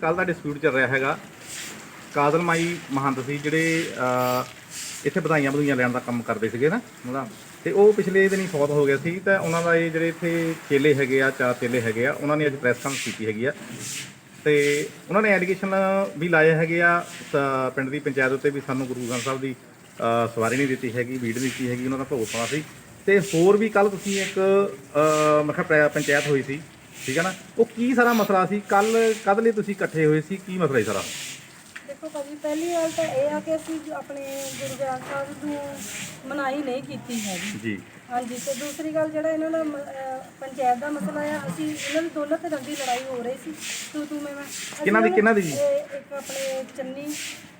ਕੱਲ ਦਾ ਡਿਸਪਿਊਟ ਚੱਲ ਰਿਹਾ ਹੈਗਾ। ਕਾਦਲ ਮਾਈ ਮਹੰਤ ਸੀ ਜਿਹੜੇ ਅਹ, ਇੱਥੇ ਵਧਾਈਆਂ ਵਧੂਈਆਂ ਲੈਣ ਦਾ ਕੰਮ ਕਰਦੇ ਸੀਗੇ ਨਾ ਉਹਦਾ। ਤੇ ਉਹ ਪਿਛਲੇ ਦਿਨ ਹੀ ਫੌਤ ਹੋ ਗਿਆ ਸੀ ਤਾਂ ਉਹਨਾਂ ਦਾ ਇਹ ਜਿਹੜੇ ਇੱਥੇ ਚੇਲੇ ਹੈਗੇ ਆ ਚਾਰ ਚੇਲੇ ਹੈਗੇ ਆ ਉਹਨਾਂ ਨੇ ਅੱਜ ਪ੍ਰੈਸ ਕਾਨਫਰੰਸ ਕੀਤੀ ਹੈਗੀ ਆ। ਤੇ ਉਹਨਾਂ ਨੇ ਐਲੀਗੇਸ਼ਨ ਵੀ ਲਾਏ ਹੈਗੇ ਆ ਸ- ਪਿੰਡ ਦੀ ਪੰਚਾਇਤ ਉੱਤੇ ਵੀ ਸਾਨੂੰ ਗੁਰੂ ਗ੍ਰੰਥ ਸਾਹਿਬ ਦੀ ਸਵਾਰੀ ਨਹੀਂ ਦਿੱਤੀ ਹੈਗੀ ਵੀਡ ਨਹੀਂ ਦਿੱਤੀ ਹੈਗੀ ਉਹਨਾਂ ਦਾ ਭੋਗ ਪਾਉਣਾ ਸੀ। ਤੇ ਹੋਰ ਵੀ ਕੱਲ ਤੁਸੀਂ ਇੱਕ ਅਹ, ਮੈਂ ਕਿਹਾ ਪੰਚਾਇਤ ਹੋਈ ਸੀ ਠੀਕ ਹੈ ਨਾ? ਉਹ ਕੀ ਸਾਰਾ ਮਸਲਾ ਸੀ? ਕੱਲ ਕਦ ਲਈ ਤੁਸੀਂ ਇਕੱਠੇ ਹੋਏ ਸੀ ਕੀ ਮਸਲਾ ਸੀ ਸਾਰਾ? ਦੇਖੋ ਭਾਜੀ ਪਹਿਲੀ ਗੱਲ ਤਾਂ ਇਹ ਆ ਕਿ ਅਸੀਂ ਜੋ ਆਪਣੇ ਗੁਰੂ ਗ੍ਰੰਥ ਸਾਹਿਬ ਨੂੰ ਮਨਾਹੀ ਨਹੀਂ ਕੀਤੀ ਹੈਗੀ। ਜੀ। ਹਾਂਜੀ ਤੇ ਦੂਸਰੀ ਗੱਲ ਜਿਹੜਾ ਇਹਨਾਂ ਦਾ ਮ- ਅਹ ਪੰਚਾਇਤ ਦਾ ਮਸਲਾ ਆ ਅਸੀਂ ਇਹਨਾਂ ਦੀ ਦੋਨਾਂ ਧਿਰਾਂ ਦੀ ਲੜਾਈ ਹੋ ਰਹੀ ਸੀ ਤੂੰ ਤੂੰ ਮੈਂ ਮੈਂ ਅਸੀਂ ਕਿਹਨਾਂ ਦੀ- ਕਿਹਨਾਂ ਦੀ ਜੀ? ਇਹ ਇੱਕ ਆਪਣੇ ਚੰਨੀ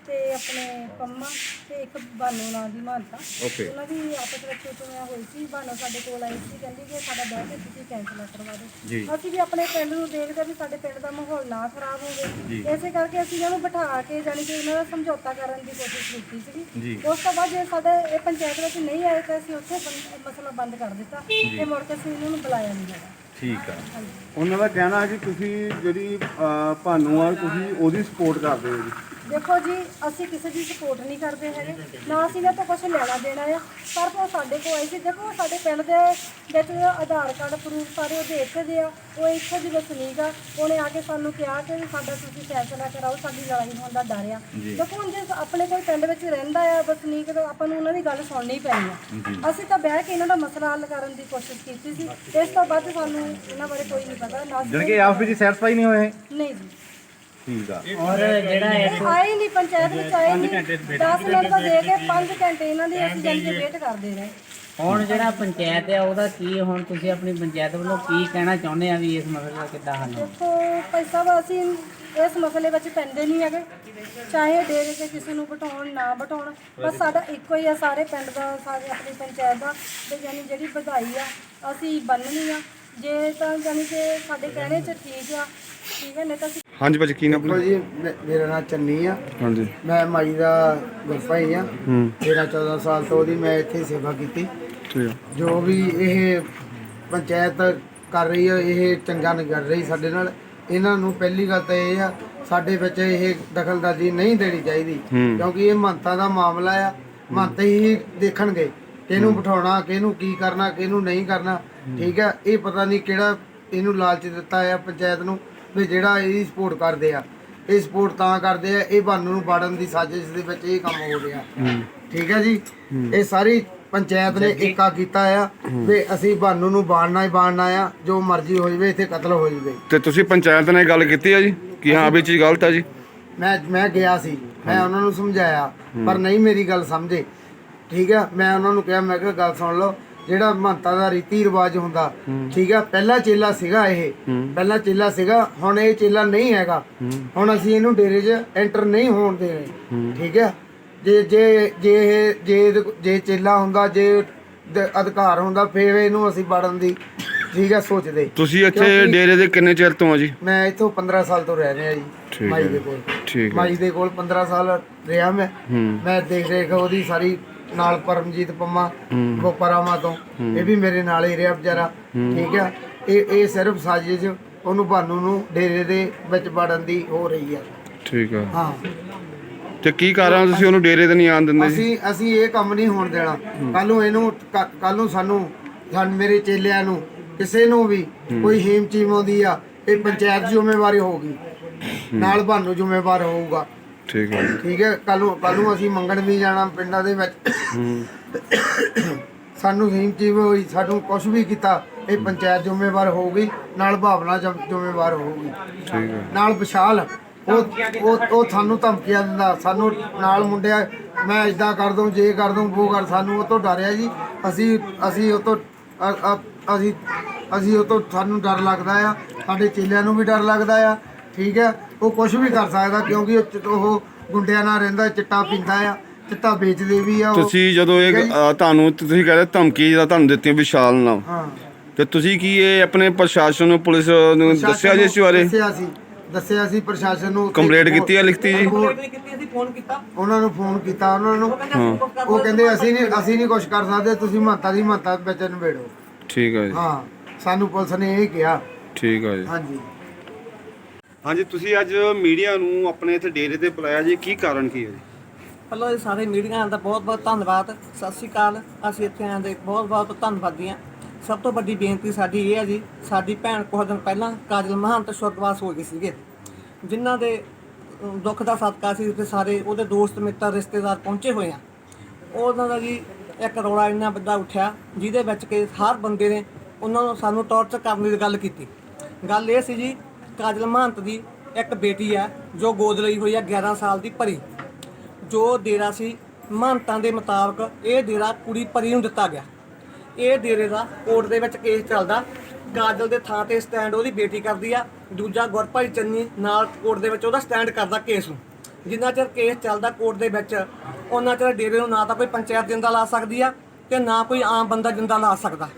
ਤੇ ਆਪਣੇ ਪੰਮਾ ਤੇ ਇੱਕ ਬਾਨੋ ਨਾਂ ਦੀ ਮਾਨਤਾ। ਓਕੇ। ਉਹਨਾਂ ਦੀ ਆਪਸ ਵਿੱਚ ਮੈਂ ਹੋਈ ਸੀ। ਬਾਨੋ ਸਾਡੇ ਕੋਲ ਆਈ ਸੀ। ਕਹਿੰਦੀ ਕਿ ਸਾਡਾ ਬਹਿ ਕੇ ਤੁਸੀਂ ਕੈਂਸਲ ਕਰਵਾ ਜੀ। ਦਿਓ ਅਸੀਂ ਵੀ ਆਪਣੇ ਪਿੰਡ ਨੂੰ ਦੇਖਦੇ ਵੀ ਸਾਡੇ ਪਿੰਡ ਦਾ ਮਾਹੌਲ ਨਾ ਖਰਾਬ ਜੀ। ਹੋਵੇ ਇਸੇ ਕਰਕੇ ਅਸੀਂ ਇਹਨਾਂ ਨੂੰ ਬਿਠਾ ਕੇ ਜਾਣੀ ਕਿ ਇਹਨਾਂ ਦਾ ਸਮਝੌਤਾ ਕਰਨ ਦੀ ਕੋਸ਼ਿਸ਼ ਕੀਤੀ ਜੀ। ਸੀਗੀ ਉਸ ਤੋਂ ਬਾਅਦ ਜੇ ਸਾਡੇ ਇਹ ਪੰਚਾਇਤ ਵਿੱਚ ਨਹੀਂ ਆਏ ਤਾਂ ਅਸੀਂ ਉੱਥੇ ਮਸਲਾ ਬੰਦ ਕਰ ਦਿੱਤਾ ਤੇ ਮੁੜ ਕੇ ਅਸੀਂ ਇਹਨਾਂ ਨੂੰ ਬੁਲਾਇਆ ਨਹੀਂ ਜਾਣਾ ਠੀਕ ਆ। ਉਹਨਾਂ ਦਾ ਕਹਿਣਾ ਹੈ ਕਿ ਤੁਸੀਂ ਜਿਹੜੀ ਅਹ, ਭਾਨੂ ਆ ਤੁਸੀਂ ਉਹਦੀ ਸਪੋਰਟ ਕਰਦੇ ਹੋ ਜੀ। ਦੇਖੋ ਜੀ ਅਸੀਂ ਕਿਸੇ ਦੀ ਸਪੋਰਟ ਨਹੀਂ ਕਰਦੇ ਹੈਗੇ। ਨਾ ਅਸੀਂ ਇਹਨਾਂ ਤੋਂ ਕੁਝ ਲੈਣਾ ਦੇਣਾ ਆ। ਪਰ ਉਹ ਸਾਡੇ ਕੋਲ ਆਈ ਸੀ। ਦੇਖੋ ਸਾਡੇ ਪਿੰਡ ਦੇ ਵਿੱਚ ਆਧਾਰ ਕਾਰਡ ਪ੍ਰੂਫ ਸਾਰੇ ਉਹਦੇ ਇੱਥੇ ਦੇ ਆ। ਉਹ ਇੱਥੇ ਦੀ ਵਸਨੀਕ ਆ। ਉਹਨੇ ਆ ਕੇ ਸਾਨੂੰ ਕਿਹਾ ਕਿ ਸਾਡਾ ਤੁਸੀਂ ਫੈਸਲਾ ਕਰਾਓ ਸਾਡੀ ਲੜਾਈ ਹੋਣ ਦਾ ਡਰ ਆ। ਦੇਖੋ ਹੁਣ ਜੇ ਆਪਣੇ ਕੋਈ ਪਿੰਡ ਵਿੱਚ ਰਹਿੰਦਾ ਆ ਵਸਨੀਕ ਤਾਂ ਆਪਾਂ ਨੂੰ ਉਹਨਾਂ ਦੀ ਗੱਲ ਸੁਣਨੀ ਪੈਣੀ ਆ। ਅਸੀਂ ਤਾਂ ਬਹਿ ਕੇ ਇਹਨਾਂ ਦਾ ਮਸਲਾ ਹੱਲ ਕਰਨ ਦੀ ਕੋਸ਼ਿਸ਼ ਕੀਤੀ ਸੀ। ਇਸ ਤੋਂ ਬਾਅਦ ਸਾਨੂੰ ਇਹਨਾਂ ਬਾਰੇ ਕੋਈ ਨਹੀਂ ਪਤਾ ਨਾ ਜਾਣੀ ਕਿ ਆਪ ਵਿੱਚ ਸੈਟੀਸਫਾਈ ਨਹੀਂ ਹੋਏ ਨਹੀਂ ਜੀ। ਠੀਕ ਆ। ਔਰ ਜਿਹੜਾ ਇਸ ਇਹ ਆਏ ਨਹੀਂ ਪੰਚਾਇਤ ਵਿੱਚ ਆਏ ਨਹੀਂ। 10 ਮਿੰਟ ਤੋਂ ਦੇ ਕੇ 5 ਘੰਟੇ ਇਹਨਾਂ ਦੀ ਅਸੀਂ ਜਾਨ ਕੇ ਵੇਟ ਕਰਦੇ ਰਹੇ। ਹੁਣ ਜਿਹੜਾ ਪੰਚਾਇਤ ਹੈ ਉਹਦਾ ਕੀ ਹੁਣ ਤੁਸੀਂ ਆਪਣੀ ਪੰਚਾਇਤ ਵੱਲੋਂ ਕੀ ਕਹਿਣਾ ਚਾਹੁੰਦੇ ਆ ਵੀ ਇਸ ਮਸਲੇ ਦਾ ਕਿੱਦਾਂ ਹੱਲ ਹੋਵੇ? ਦੇਖੋ ਭਾਈ ਸਾਹਿਬ ਅਸੀਂ ਇਸ ਮਸਲੇ ਵਿੱਚ ਪੈਂਦੇ ਨਹੀਂ ਹੈਗੇ। ਚਾਹੇ ਡੇਰੇ ਤੇ ਕਿਸੇ ਨੂੰ ਬਿਠਾਉਣ ਨਾ ਬਿਠਾਉਣ ਬਸ ਸਾਡਾ ਇੱਕੋ ਹੀ ਆ ਸਾਰੇ ਪਿੰਡ ਦਾ ਸਾਰੇ ਆਪਣੀ ਪੰਚਾਇਤ ਦਾ। ਤੇ ਯਾਨੀ ਜਿਹੜੀ ਵਧਾਈ ਆ ਅਸੀਂ ਬੰਨਣੀ ਆ। ਜੇ ਤਾਂ ਯਾਨੀ ਕਿ ਸਾਡੇ ਕਹਿਣੇ 'ਚ ਠੀਕ ਆ ਠੀਕ ਹੈ ਨਹੀਂ ਤਾਂ ਅਸੀਂ ਹਾਂਜੀ ਭਾਜੀ ਕੀ ਨਾਮ ਦੇਖੋ ਜੀ ਮੇ- ਮੇਰਾ ਨਾਮ ਚੰਨੀ ਆ। ਹਾਂਜੀ। ਮੈਂ ਮਾਈ ਦਾ ਗੁਰਪਾਈ ਆ। ਹੂੰ। 13 14 ਸਾਲ ਤੋਂ ਉਹਦੀ ਮੈਂ ਇੱਥੇ ਸੇਵਾ ਕੀਤੀ। ਠੀਕ ਆ। ਜੋ ਵੀ ਇਹ ਪੰਚਾਇਤ ਕਰ ਰਹੀ ਹੈ ਇਹ ਚੰਗਾ ਨਹੀਂ ਕਰ ਰਹੀ ਸਾਡੇ ਨਾਲ। ਇਹਨਾਂ ਨੂੰ ਪਹਿਲੀ ਗੱਲ ਤਾਂ ਇਹ ਆ ਸਾਡੇ ਵਿੱਚ ਇਹ ਦਖਲਅੰਦਾਜ਼ੀ ਨਹੀਂ ਦੇਣੀ ਚਾਹੀਦੀ। ਹੂੰ। ਕਿਉਂਕਿ ਇਹ ਮੰਤਾਂ ਦਾ ਮਾਮਲਾ ਆ। ਮੰਤ ਹੀ ਦੇਖਣਗੇ ਕਿਹਨੂੰ ਬਿਠਾਉਣਾ ਕਿਹਨੂੰ ਕੀ ਕਰਨਾ ਕਿਹਨੂੰ ਨਹੀਂ ਕਰਨਾ। ਠੀਕ ਹੈ ਇਹ ਪਤਾ ਨਹੀਂ ਕਿਹੜਾ ਇਹਨੂੰ ਲਾਲਚ ਦਿੱਤਾ ਆ ਪੰਚਾਇਤ ਨੂੰ। ਵੀ ਜਿਹੜਾ ਇਹਦੀ ਸਪੋਰਟ ਕਰਦੇ ਆ। ਇਹ ਸਪੋਰਟ ਤਾਂ ਕਰਦੇ ਆ ਇਹ ਬਾਨੂ ਨੂੰ ਬਾੜਨ ਦੀ ਸਾਜ਼ਿਸ਼ ਦੇ ਵਿੱਚ ਇਹ ਕੰਮ ਹੋ ਰਿਹਾ। ਠੀਕ ਹੈ ਜੀ? ਇਹ ਸਾਰੀ ਪੰਚਾਇਤ ਨੇ ਏਕਾ ਕੀਤਾ ਆ ਵੀ ਅਸੀਂ ਬਾਨੂ ਨੂੰ ਬਾਣਨਾ ਹੀ ਬਾਣਨਾ ਆ ਜੋ ਮਰਜ਼ੀ ਹੋ ਜਵੇ ਇੱਥੇ ਕਤਲ ਹੋ ਜਵੇ। ਤੇ ਤੁਸੀਂ ਪੰਚਾਇਤ ਨਾਲ ਗੱਲ ਕੀਤੀ ਆ ਜੀ? ਕਿ ਹਾਂ ਵੀ ਇਹ ਚੀਜ਼ ਗਲਤ ਆ ਜੀ? ਮੈਂ ਮੈਂ ਗਿਆ ਸੀ। ਮੈਂ ਉਹਨਾਂ ਨੂੰ ਸਮਝਾਇਆ ਪਰ ਨਹੀਂ ਮੇਰੀ ਗੱਲ ਸਮਝੇ। ਠੀਕ ਹੈ? ਮੈਂ ਉਹਨਾਂ ਨੂੰ ਕਿਹਾ ਮੈਂ ਕਿਹਾ ਗੱਲ ਸੁਣ ਲਓ। ਜਿਹੜਾ ਮਹੰਤਾ ਦਾ ਰੀਤੀ ਰਿਵਾਜ ਹੁੰਦਾ ਠੀਕ ਹੈ ਪਹਿਲਾ ਚੇਲਾ ਸੀਗਾ ਇਹ। ਪਹਿਲਾ ਚੇਲਾ ਸੀਗਾ ਹੁਣ ਇਹ ਚੇਲਾ ਨਹੀਂ ਹੈਗਾ। ਹੁਣ ਅਸੀਂ ਇਹਨੂੰ ਡੇਰੇ 'ਚ ਐਂਟਰ ਨਹੀਂ ਹੋਣ ਦੇ ਰਹੇ। ਠੀਕ ਹੈ ਜੇ ਜੇ ਜੇ ਇਹ- ਜੇ ਜੇ ਚੇਲਾ ਹੁੰਦਾ ਜੇ ਅਧਿਕਾਰ ਹੁੰਦਾ ਫੇਰ ਇਹਨੂੰ ਅਸੀਂ ਵੜਨ ਦੀ ਠੀਕ ਹੈ ਸੋਚਦੇ। ਤੁਸੀਂ ਇੱਥੇ ਡੇਰੇ ਦੇ ਕਿੰਨੇ ਚਿਰ ਤੋਂ ਆ ਜੀ? ਮੈਂ ਇੱਥੋਂ 15 ਸਾਲ ਤੋਂ ਰਹਿ ਰਿਹਾ ਜੀ ਮਾਈ। ਦੇ ਕੋਲ। ਮਾਈ ਦੇ ਕੋਲ 15 ਸਾਲ ਰਿਹਾ ਮੈਂ। ਮੈਂ ਦੇਖ ਰੇਖ ਉਹਦੀ ਸਾਰੀ ਨਾਲ ਪਰਮਜੀਤ ਪੰਮਾ। ਗੋਪਰਾਮਾ ਤੋਂ। ਇਹ ਵੀ ਮੇਰੇ ਨਾਲ ਹੀ ਰਿਹਾ ਵਿਚਾਰਾ ਠੀਕ ਹੈ ਇਹ ਇਹ ਸਿਰਫ ਸਾਜ਼ਿਸ਼ ਉਹਨੂੰ ਬਾਨੂ ਨੂੰ ਡੇਰੇ ਦੇ ਵਿੱਚ ਵੜਨ ਦੀ ਹੋ ਰਹੀ ਹੈ ਠੀਕ ਆ। ਹਾਂ। ਤੇ ਕੀ ਕਾਰਨ ਤੁਸੀਂ? ਉਹਨੂੰ ਡੇਰੇ ਤੇ ਨਹੀਂ ਆਣ ਦਿੰਦੇ ਜੀ? ਅਸੀਂ ਅਸੀਂ ਇਹ ਕੰਮ ਨਹੀਂ ਹੋਣ ਦੇਣਾ। ਕੱਲ ਨੂੰ ਇਹਨੂੰ ਕੱਲ ਨੂੰ ਸਾਨੂੰ ਸਾਨ ਮੇਰੇ ਚੇਲਿਆਂ ਨੂੰ ਕਿਸੇ ਨੂੰ ਵੀ ਕੋਈ ਹੀਮ ਚੀਮ ਆਉਂਦੀ ਆ ਇਹ ਪੰਚਾਇਤ ਜ਼ਿੰਮੇਵਾਰੀ ਹੋਊਗੀ। ਨਾਲ ਬਾਨੂ ਜ਼ਿੰਮੇਵਾਰ ਹੋਊਗਾ। ਠੀਕ ਜੀ। ਠੀਕ ਹੈ ਕੱਲ ਨੂੰ ਕੱਲ ਨੂੰ ਅਸੀਂ ਮੰਗਣ ਵੀ ਜਾਣਾ ਪਿੰਡਾਂ ਦੇ ਵਿੱਚ। ਹੂੰ। ਸਾਨੂੰ ਹੀਮ ਚੀਮ ਹੋਈ ਸਾਨੂੰ ਕੁਝ ਵੀ ਕੀਤਾ ਇਹ ਪੰਚਾਇਤ ਜ਼ਿੰਮੇਵਾਰ ਹੋਊਗੀ ਨਾਲ ਭਾਵਨਾ ਜ਼ਿੰਮ- ਜ਼ਿੰਮੇਵਾਰ ਹੋਊਗੀ। ਠੀਕ ਆ ਨਾਲ ਵਿਸ਼ਾਲ ਉਹ ਉਹ ਉਹ ਸਾਨੂੰ ਧਮਕੀਆਂ ਦਿੰਦਾ ਸਾਨੂੰ ਨਾਲ ਮੁੰਡਿਆ ਮੈਂ ਇਦਾਂ ਕਰ ਦੂੰ ਜੇ ਕਰ ਦੂੰ ਉਹ ਕਰ ਸਾਨੂੰ ਉਹ ਤੋਂ ਡਰਿਆ ਜੀ। ਅਸੀਂ ਅਸੀਂ ਉਹ ਤੋਂ ਅ- ਅ- ਅਸੀਂ ਅਸੀਂ ਉਹ ਤੋਂ ਸਾਨੂੰ ਡਰ ਲੱਗਦਾ ਆ ਸਾਡੇ ਚੇਲਿਆਂ ਨੂੰ ਵੀ ਡਰ ਲੱਗਦਾ ਆ ਠੀਕ ਹੈ। ਉਹ ਕੁਝ ਵੀ ਕਰ ਸਕਦਾ ਕਿਉਂਕਿ ਉਹ ਗੁੰਡਿਆਂ ਨਾਲ ਰਹਿੰਦਾ ਚਿੱਟਾ ਪੀਂਦਾ ਆ ਚਿੱਟਾ ਵੇਚਦੇ ਵੀ ਆ ਉਹ। ਤੁਸੀਂ ਜਦੋਂ ਇਹ ਅ, ਤੁਹਾਨੂੰ ਤੁਸੀਂ ਕਹਿੰਦੇ ਧਮਕੀ ਜਿਹੜਾ ਤੁਹਾਨੂੰ ਦਿੱਤੀ ਵਿਸ਼ਾਲ ਨਾਲ ਹਾਂ। ਤੇ ਤੁਸੀਂ ਕੀ ਇਹ ਆਪਣੇ ਪ੍ਰਸ਼ਾਸਨ ਨੂੰ ਪੁਲਿਸ ਨੂੰ ਦੱਸਿਆ ਜੀ ਇਸ ਬਾਰੇ? ਦੱਸਿਆ ਸੀ। ਦੱਸਿਆ ਸੀ ਪ੍ਰਸ਼ਾਸਨ ਨੂੰ ਉੱਥੇ ਕੰਪਲੇਂਟ ਕੀਤੀ ਹੈ ਲਿਖਤੀ ਜੀ? ਰਿਪੋਰਟ- ਨਹੀਂ ਕੀਤੀ ਅਸੀਂ ਫੋਨ ਕੀਤਾ। ਉਹਨਾਂ ਨੂੰ ਫੋਨ ਕੀਤਾ ਉਹਨਾਂ ਨੂੰ ਉਹ ਕਹਿੰਦੇ ਅਸੀਂ ਕੁਛ ਕਰ ਉਹ ਕਹਿੰਦੇ ਅਸੀਂ ਨਹੀਂ ਅਸੀਂ ਨਹੀਂ ਕੁਝ ਕਰ ਸਕਦੇ ਤੁਸੀਂ ਮਾਤਾ ਦੀ ਮਾਤਾ ਵਿੱਚ ਨਿਬੇੜੋ ਠੀਕ ਹੈ ਜੀ। ਹਾਂ ਸਾਨੂੰ ਪੁਲਿਸ ਨੇ ਇਹ ਕਿਹਾ। ਠੀਕ ਹੈ ਜੀ। ਹਾਂਜੀ। ਹਾਂਜੀ, ਤੁਸੀਂ ਅੱਜ ਮੀਡੀਆ ਨੂੰ ਆਪਣੇ ਇੱਥੇ ਡੇਰੇ ਤੇ ਬੁਲਾਇਆ ਜੀ, ਕੀ ਕਾਰਨ ਕੀ ਹੈ ਜੀ? ਪਹਿਲਾਂ ਇਹ ਸਾਰੇ ਮੀਡੀਆ ਦਾ ਬਹੁਤ ਬਹੁਤ ਧੰਨਵਾਦ, ਸਤਿ ਸ਼੍ਰੀ ਅਕਾਲ। ਅਸੀਂ ਇੱਥੇ ਆਏ ਦੇ ਬਹੁਤ ਬਹੁਤ ਧੰਨਵਾਦੀ ਹਾਂ। ਸਭ ਤੋਂ ਵੱਡੀ ਬੇਨਤੀ ਸਾਡੀ ਇਹ ਹੈ ਜੀ, ਸਾਡੀ ਭੈਣ ਕੁਝ ਦਿਨ ਪਹਿਲਾਂ ਕਾਜਲ ਮਹੰਤ ਸ਼ੁਰਦਵਾਸ ਹੋ ਗਏ ਸੀਗੇ। ਜਿਨ੍ਹਾਂ ਦੇ ਦੁੱਖ ਦਾ ਸਦਕਾ ਸੀ ਤੇ ਸਾਰੇ ਉਹਦੇ ਦੋਸਤ, ਮਿੱਤਰ, ਰਿਸ਼ਤੇਦਾਰ ਪਹੁੰਚੇ ਹੋਏ ਆ। ਉਹਨਾਂ ਦਾ ਜੀ ਇੱਕ ਰੌਲਾ ਇੰਨਾ ਵੱਡਾ ਉੱਠਿਆ, ਜਿਹਦੇ ਵਿੱਚ ਕਿ ਹਰ ਬੰਦੇ ਨੇ ਉਹਨਾਂ ਨੂੰ ਸਾਨੂੰ ਟੌਰਚਰ ਕਰਨ ਦੀ ਗੱਲ ਕੀਤੀ। ਗੱਲ ਇਹ ਸੀ ਜੀ ਕਾਜਲ ਮਹੰਤ ਦੀ ਇੱਕ ਬੇਟੀ ਹੈ, ਜੋ ਗੋਦ ਲਈ ਹੋਈ ਹੈ 11 ਸਾਲ ਦੀ ਪਰੀ। ਜੋ ਡੇਰਾ ਸੀ, ਮਹੰਤਾਂ ਦੇ ਮੁਤਾਬਕ ਇਹ ਡੇਰਾ ਕੁੜੀ ਪਰੀ ਨੂੰ ਦਿੱਤਾ ਗਿਆ। ਇਹ ਡੇਰੇ ਦਾ ਕੋਰਟ ਦੇ ਵਿੱਚ ਕੇਸ ਚੱਲਦਾ। ਕਾਜਲ ਦੇ ਥਾਂ ਤੇ ਸਟੈਂਡ ਉਹਦੀ ਬੇਟੀ ਕਰਦੀ ਆ। ਦੂਜਾ ਗੁਰਪਾਈ ਚੰਨੀ ਨਾਲ ਕੋਰਟ ਦੇ ਵਿੱਚ ਉਹਦਾ ਸਟੈਂਡ ਕਰਦਾ ਕੇਸ ਨੂੰ। ਜਿੰਨਾ ਚਿਰ ਕੇਸ ਚੱਲਦਾ ਕੋਰਟ ਦੇ ਵਿੱਚ ਉਹਨਾਂ ਚਿਰ ਡੇਰੇ ਨੂੰ ਨਾ ਤਾਂ ਕੋਈ ਪੰਚਾਇਤ ਜਿੰਦਾ ਲਾ ਸਕਦੀ ਆ ਤੇ ਨਾ ਕੋਈ ਆਮ ਬੰਦਾ ਜਿੰਦਾ ਲਾ ਸਕਦਾ।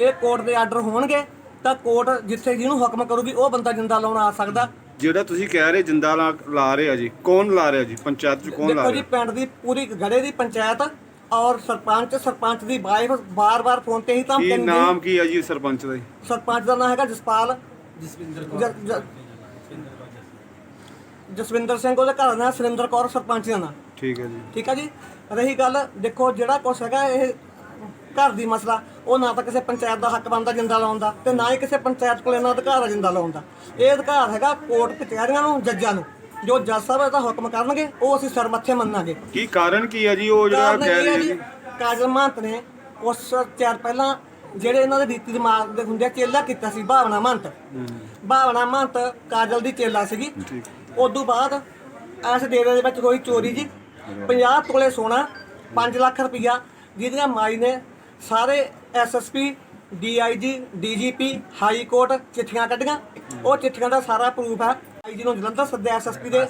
ਇਹ ਕੋਰਟ ਦੇ ਆਰਡਰ ਹੋਣਗੇ। ਤਾਂ ਕੋਰਟ ਜਿੱਥੇ ਜਿਹਨੂੰ ਹੁਕਮ ਕਰੂਗੀ ਉਹ ਬੰਦਾ ਜਿੰਦਾ ਲਾਉਣ ਆ ਸਕਦਾ। ਜਿਹੜਾ ਤੁਸੀਂ ਕਹਿ ਰਹੇ ਜਿੰਦਾ ਲਾ ਲਾ ਰਹੇ ਆ ਜੀ ਕੌਣ ਲਾ ਰਿਹਾ ਜੀ? ਪੰਚਾਇਤ ਚ ਕੌਣ ਲਾ ਦੇਖੋ ਜੀ ਰਿਹਾ? ਪਿੰਡ ਦੀ ਪੂਰੀ ਗੜੇ ਦੀ ਪੰਚਾਇਤ ਔਰ ਸਰਪੰਚ ਸਰਪੰਚ ਦੀ ਵਾਈਫ ਬਾਰ-ਬਾਰ ਫੋਨ ਤੇ ਹੀ ਤਾਂ ਕੀ ਨਾਮ ਕੀ ਹੈ ਜੀ ਸਰਪੰਚ ਦਾ ਜੀ? ਸਰਪੰਚ ਦਾ ਨਾਮ ਹੈਗਾ ਜਸਪਾਲ। ਜਸਵਿੰਦਰ ਜਸਵਿੰਦਰ ਸਿੰਘ ਉਹਦਾ ਘਰ ਦਾ ਨਾਮ ਸੁਰਿੰਦਰ ਕੌਰ ਸਰਪੰਚ ਦਾ ਨਾਮ ਠੀਕ ਹੈ ਜੀ। ਠੀਕ ਹੈ ਜੀ? ਰਹੀ ਗੱਲ ਦੇਖੋ ਜਿਹੜਾ ਕੁਛ ਹੈਗਾ ਇਹ ਘਰ ਦੀ ਮਸਲਾ ਉਹ ਨਾ ਤਾਂ ਕਿਸੇ ਪੰਚਾਇਤ ਦਾ ਹੱਕ ਬਣਦਾ ਜਿੰਦਾ ਲਾਉਣ ਦਾ ਤੇ ਨਾ ਹੀ ਕਿਸੇ ਪੰਚਾਇਤ ਕੋਲ ਇਹਨਾਂ ਅਧਿਕਾਰ ਹੈ ਜਿੰਦਾ ਲਾਉਣ ਦਾ। ਇਹ ਅਧਿਕਾਰ ਹੈਗਾ ਕੋਰਟ ਕਚਹਿਰੀਆਂ ਨੂੰ ਜੱਜਾਂ ਨੂੰ। ਜੋ ਜੱਜ ਸਾਹਿਬ ਇਹਦਾ ਹੁਕਮ ਕਰਨਗੇ ਉਹ ਅਸੀਂ ਸਿਰ ਮੱਥੇ ਮੰਨਾਂਗੇ। ਕੀ ਕਾਰਨ ਕੀ ਹੈ ਜੀ ਉਹ ਜਿਹੜਾ ਕਹਿ ਰਹੇ ਆ ਜੀ ਕਾਜਲ ਮਹੰਤ ਨੇ ਉਸ ਚਾਰ ਪਹਿਲਾਂ ਜਿਹੜੇ ਇਹਨਾਂ ਦੇ ਰੀਤੀ ਦਿਮਾਗ ਦੇ ਹੁੰਦੇ ਆ, ਚੇਲਾ ਕੀਤਾ ਸੀ ਭਾਵਨਾ ਮਹੰਤ। ਭਾਵਨਾ ਮਹੰਤ ਕਾਜਲ ਦੀ ਚੇਲਾ ਸੀਗੀ। ਉਸ ਤੋਂ ਬਾਅਦ ਇਸ ਡੇਰੇ ਦੇ ਵਿੱਚ ਹੋਈ ਚੋਰੀ ਜੀ। 50 ਤੋਲੇ ਸੋਨਾ 5 ਲੱਖ ਰੁਪਈਆ ਜਿਹਦੀਆਂ ਮਾਈ ਨੇ ਸਾਰੇ SSP DIG DGP high court ਚਿੱਠੀਆਂ ਕੱਢੀਆਂ। ਉਹ ਚਿੱਠੀਆਂ ਦਾ ਸਾਰਾ ਪ੍ਰੂਫ ਹੈ। ਆਈਜੀ ਨੂੰ ਜਲੰਧਰ ਸੱਦਿਆ ਐਸਐਸਪੀ ਦੇ।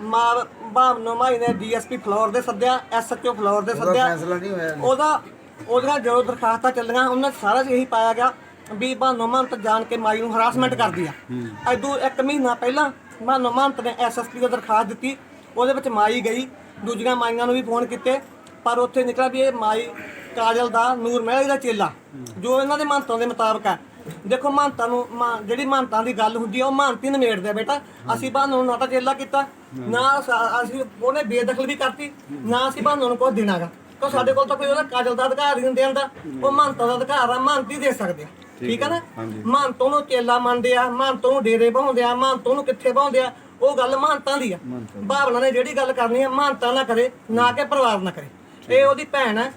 ਮਾਂ ਭਾਵਨਾ ਮਾਈ ਨੇ ਡੀਐਸਪੀ ਫਲੋਰ ਦੇ ਸੱਦਿਆ ਐਸਐਚਓ ਫਲੋਰ ਦੇ ਸੱਦਿਆ। ਫੈਸਲਾ ਨਹੀਂ ਹੋਇਆ ਉਹਦਾ ਉਹਦੀਆਂ ਜਦੋਂ ਦਰਖਾਸਤਾਂ ਚੱਲੀਆਂ ਉਹਨਾਂ ਸਾਰਾ ਇਹੀ ਪਾਇਆ ਗਿਆ ਵੀ ਬਾਨੋ ਮਹੰਤ ਜਾਣ ਕੇ ਮਾਈ ਨੂੰ ਹਰਾਸਮੈਂਟ ਕਰਦੀ ਆ ਐਦੋਂ ਇੱਕ ਮਹੀਨਾ ਪਹਿਲਾਂ ਬਾਨੋ ਮਹੰਤ ਨੇ ਐਸਐਸਪੀ ਨੂੰ ਦਰਖਾਸਤ ਦਿੱਤੀ। ਉਹਦੇ ਵਿੱਚ ਮਾਈ ਗਈ। ਦੂਜੀਆਂ ਮਾਈਆਂ ਨੂੰ ਵੀ ਫੋਨ ਕੀਤੇ। ਪਰ ਉੱਥੇ ਨਿਕਲਿਆ ਵੀ ਇਹ ਮਾਈ ਕਾਜਲ ਦਾ ਨੂਰ ਮਹਿਲੀ ਦਾ ਚੇਲਾ ਜੋ ਇਹਨਾਂ ਦੇ ਮਹੰਤਾਂ ਦੇ ਮੁਤਾਬਕ ਹੈ। ਦੇਖੋ ਮਹੰਤਾਂ ਨੂੰ ਮਾਂ- ਜਿਹੜੀ ਮਹੰਤਾਂ ਦੀ ਗੱਲ ਹੁੰਦੀ ਆ ਉਹ ਮਹੰਤੀ ਨਿਮੇੜਦੇ ਆ ਬੇਟਾ। ਅਸੀਂ ਬਾਨੋ ਨੂੰ ਨਾ ਤਾਂ ਚੇਲਾ ਕੀਤਾ ਨਾ ਅਸ- ਅਸੀਂ ਉਹਨੇ ਬੇਦਖਲ ਵੀ ਕਰਤੀ ਨਾ ਅਸੀਂ ਬਾਨੋ ਨੂੰ ਕੁਝ ਦੇਣਾਗਾ। ਕਿਉਂ ਸਾਡੇ ਕੋਲ ਤਾਂ ਕੋਈ ਉਹਦਾ ਕਾਜਲ ਦਾ ਅਧਿਕਾਰ ਹੀ ਨਹੀਂ ਦੇਣ ਦਾ। ਉਹ ਮਹੰਤਾਂ ਦਾ ਅਧਿਕਾਰ ਆ ਮਹੰਤ ਹੀ ਦੇ ਸਕਦੇ ਆ। ਠੀਕ ਹੈ ਨਾ? ਮਹੰਤੋਂ ਨੂੰ ਚੇਲਾ ਮੰਨਦੇ ਆ ਮਹੰਤੋਂ ਨੂੰ ਡੇਰੇ ਬਹਾਉਂਦੇ ਆ ਮਹੰਤੋਂ ਨੂੰ ਕਿੱਥੇ ਬਹਾਉਂਦੇ ਆ ਉਹ ਗੱਲ ਮਹੰਤਾਂ ਦੀ ਆ। ਭਾਵਨਾ ਨੇ ਜਿਹੜੀ ਗੱਲ ਕਰਨੀ ਆ ਮਹੰਤਾਂ ਨਾ ਕਰੇ ਨਾ ਕਿ ਪਰਿਵਾਰ ਨਾ ਕਰੇ। ਇਹ ਉਹਦੀ ਭੈਣ ਹੈ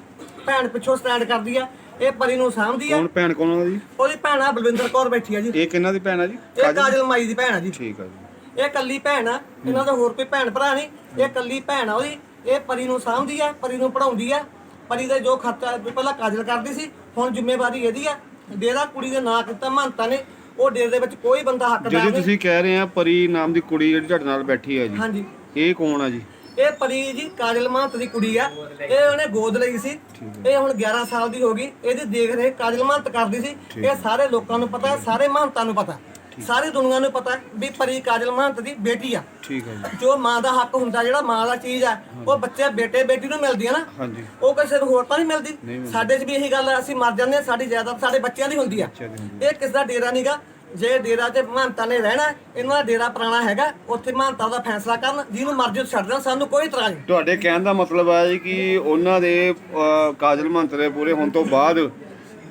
ਭੈਣ ਪਿੱਛੋਂ ਸਟੈਂਡ ਕਰਦੀ ਆ ਇਹ ਪਰੀ ਨੂੰ ਸਾਂਭਦੀ ਆ। ਕੌਣ ਭੈਣ ਕੌਣ ਉਹਨਾਂ ਦੀ ਉਹਦੀ ਭੈਣ ਆ ਬਲਵਿੰਦਰ ਕੌਰ ਬੈਠੀ ਆ ਜੀ। ਇਹ ਕਿਹਨਾਂ ਦੀ ਭੈਣ ਆ ਜੀ? ਇਹ ਕਾਜਲ ਮਾਈ ਦੀ ਭੈਣ ਆ ਜੀ। ਠੀਕ ਆ ਜੀ। ਇਹ ਕੱਲੀ ਭੈਣ ਆ ਇਹਨਾਂ ਦਾ ਹੋਰ ਕੋਈ ਭੈਣ ਭਰਾ ਨਹੀਂ। ਇਹ ਕੱਲੀ ਭੈਣ ਆ ਉਹਦੀ। ਇਹ ਪਰੀ ਨੂੰ ਸਾਂਭਦੀ ਆ ਪਰੀ ਨੂੰ ਪੜਾਉਂਦੀ ਆ। ਪਰੀ ਦਾ ਜੋ ਖਰਚਾ ਪਹਿਲਾਂ ਕਾਜਲ ਕਰਦੀ ਸੀ ਹੁਣ ਜ਼ਿੰਮੇਵਾਰੀ ਇਹਦੀ ਆ। ਡੇਰਾ ਕੁੜੀ ਦੇ ਨਾਂ ਕੀਤਾ ਮਹੰਤਾਂ ਨੇ। ਉਹ ਡੇਰੇ ਦੇ ਵਿੱਚ ਕੋਈ ਬੰਦਾ ਹੱਕਦਾਰ ਜਿਹੜੀ ਨਹੀਂ। ਤੁਸੀਂ ਕਹਿ ਰਹੇ ਆ ਪਰੀ ਨਾਮ ਦੀ ਕੁੜੀ ਜਿਹੜੀ ਤੁਹਾਡੇ ਨਾਲ ਬੈਠੀ ਹੈ ਜੀ। ਹਾਂਜੀ। ਇਹ ਕੌਣ ਆ ਜੀ? ਇਹ ਪਰੀ ਜੀ ਕਾਜਲ ਮਹੰਤ ਦੀ ਕੁੜੀ ਆ। ਇਹ ਉਹਨੇ ਗੋਦ ਲਈ ਸੀ। ਇਹ ਹੁਣ 11 ਸਾਲ ਦੀ ਹੋ ਗਈ। ਇਹਦੀ ਦੇਖ ਰੇਖ ਕਾਜਲ ਮਹੰਤ ਕਰਦੀ ਸੀ। ਇਹ ਸਾਰੇ ਲੋਕਾਂ ਨੂੰ ਪਤਾ ਹੈ ਸਾਰੇ ਮਹੰਤਾਂ ਨੂੰ ਪਤਾ। ਹੈ, ਸਾਰੀ ਦੁਨੀਆ ਨੂੰ ਪਤਾ ਹੈ ਵੀ ਪਰੀ ਕਾਜਲ ਮਹੰਤ ਦੀ ਬੇਟੀ ਆ। ਠੀਕ ਆ ਜੀ। ਜੋ ਮਾਂ ਦਾ ਹੱਕ ਹੁੰਦਾ ਜਿਹੜਾ ਮਾਂ ਦਾ ਚੀਜ਼ ਆ ਉਹ ਬੱਚੇ ਬੇਟੇ ਬੇਟੀ ਨੂੰ ਮਿਲਦੀ ਆ ਨਾ। ਹਾਂਜੀ। ਉਹ ਕਿਸੇ ਨੂੰ ਹੋਰ ਤਾਂ ਨਹੀਂ ਮਿਲਦੀ। ਸਾਡੇ 'ਚ ਵੀ ਇਹੀ ਗੱਲ ਆ ਅਸੀਂ ਮਰ ਜਾਂਦੇ ਆ ਸਾਡੀ ਜਾਇਦਾਦ ਸਾਡੇ ਬੱਚਿਆਂ ਦੀ ਹੁੰਦੀ ਆ। ਇਹ ਕਿਸ ਦਾ ਡੇਰਾ ਨਹੀਂਗਾ ਜੇ ਡੇਰਾ ਤੇ ਮਹੰਤਾਂ ਨੇ ਰਹਿਣਾ ਇਹਨਾਂ ਦਾ ਡੇਰਾ ਪੁਰਾਣਾ ਹੈਗਾ ਉੱਥੇ ਮਹੰਤਾਂ ਦਾ ਫੈਸਲਾ ਕਰਨ ਜਿਹਨੂੰ ਮਰਜ਼ੀ ਛੱਡ ਦੇਣ ਸਾਨੂੰ ਕੋਈ ਇਤਰਾਜ਼ ਨਹੀਂ। ਤੁਹਾਡੇ ਕਹਿਣ ਦਾ ਮਤਲਬ ਹੈ ਜੀ ਕਿ ਉਹਨਾਂ ਦੇ ਅਹ, ਕਾਜਲ ਮੰਤਰੇ ਪੂਰੇ ਹੋਣ ਤੋਂ ਬਾਅਦ